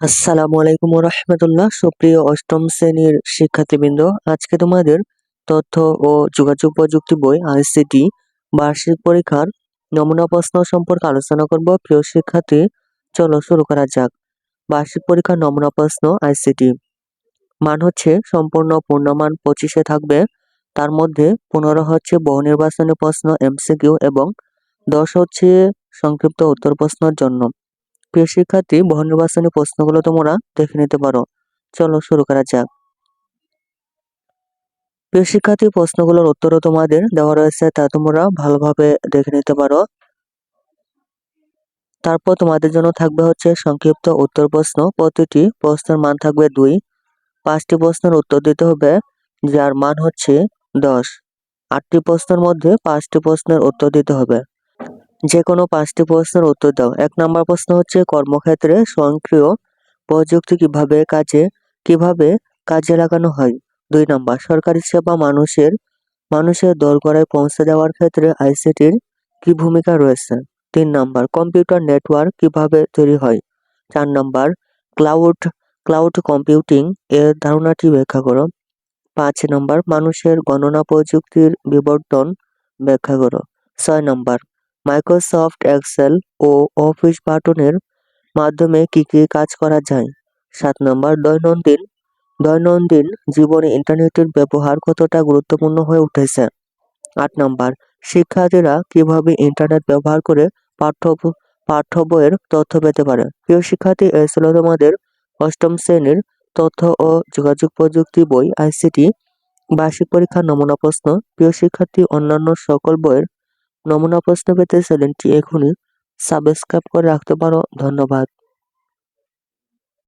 আসসালামু আলাইকুম রহমতুল্লাহ সুপ্রিয় অষ্টম শ্রেণির শিক্ষার্থীবৃন্দ, আজকে তোমাদের তথ্য ও যোগাযোগ প্রযুক্তি বই আইসিটি বার্ষিক পরীক্ষার নমুনা প্রশ্ন সম্পর্কে আলোচনা করব। প্রিয় শিক্ষার্থী, চলো শুরু করা যাক। বার্ষিক পরীক্ষার নমুনা প্রশ্ন আইসিটি মান হচ্ছে সম্পূর্ণ পূর্ণমান পঁচিশে থাকবে। তার মধ্যে পনেরো হচ্ছে বহু নির্বাচনী প্রশ্ন এমসিকিউ এবং দশ হচ্ছে সংক্ষিপ্ত উত্তর প্রশ্নের জন্য। প্রিয় শিক্ষার্থী বহু নির্বাচনী প্রশ্নগুলো তোমরা দেখে নিতে পারো। চলো শুরু করা যাক। প্রিয় শিক্ষার্থী, প্রশ্নগুলোর উত্তরও তোমাদের দেওয়া রয়েছে, তা তোমরা ভালোভাবে দেখে নিতে পারো। তারপর তোমাদের জন্য থাকবে হচ্ছে সংক্ষিপ্ত উত্তর প্রশ্ন। প্রতিটি প্রশ্নের মান থাকবে দুই। পাঁচটি প্রশ্নের উত্তর দিতে হবে, যার মান হচ্ছে দশ। আটটি প্রশ্নের মধ্যে পাঁচটি প্রশ্নের উত্তর দিতে হবে। যে কোনো পাঁচটি প্রশ্নের উত্তর দাও। এক নম্বর প্রশ্ন হচ্ছে, কর্মক্ষেত্রে স্বয়ংক্রিয় প্রযুক্তি কীভাবে কাজে কীভাবে কাজে লাগানো হয়? দুই নম্বর, সরকারি সেবা মানুষের মানুষের দোরগোড়ায় পৌঁছে দেওয়ার ক্ষেত্রে আইসিটির কি ভূমিকা রয়েছে? তিন নম্বর, কম্পিউটার নেটওয়ার্ক কীভাবে তৈরি হয়? চার নম্বর, ক্লাউড ক্লাউড কম্পিউটিং এর ধারণাটি ব্যাখ্যা করো। পাঁচ নম্বর, মানুষের গণনা প্রযুক্তির বিবর্তন ব্যাখ্যা করো। ছয় নম্বর মাইক্রোসফট এক্সেল ও অফিস বাটনের মাধ্যমে কি কি কাজ করা যায়? সাত নম্বর, দৈনন্দিন দৈনন্দিন জীবনে ইন্টারনেটের ব্যবহার কতটা গুরুত্বপূর্ণ হয়ে উঠেছে? আট নম্বর, শিক্ষার্থীরা কীভাবে ইন্টারনেট ব্যবহার করে পাঠ্য পাঠ্য বইয়ের তথ্য পেতে পারে? প্রিয় শিক্ষার্থী এই ছিল তোমাদের অষ্টম শ্রেণির তথ্য ও যোগাযোগ প্রযুক্তি বই আইসিটি বার্ষিক পরীক্ষার নমুনা প্রশ্ন। প্রিয় শিক্ষার্থী, অন্যান্য সকল বইয়ের নমুনা প্রশ্ন পেতে চ্যানেলটি এখনই সাবস্ক্রাইব করে রাখতে পারো। ধন্যবাদ।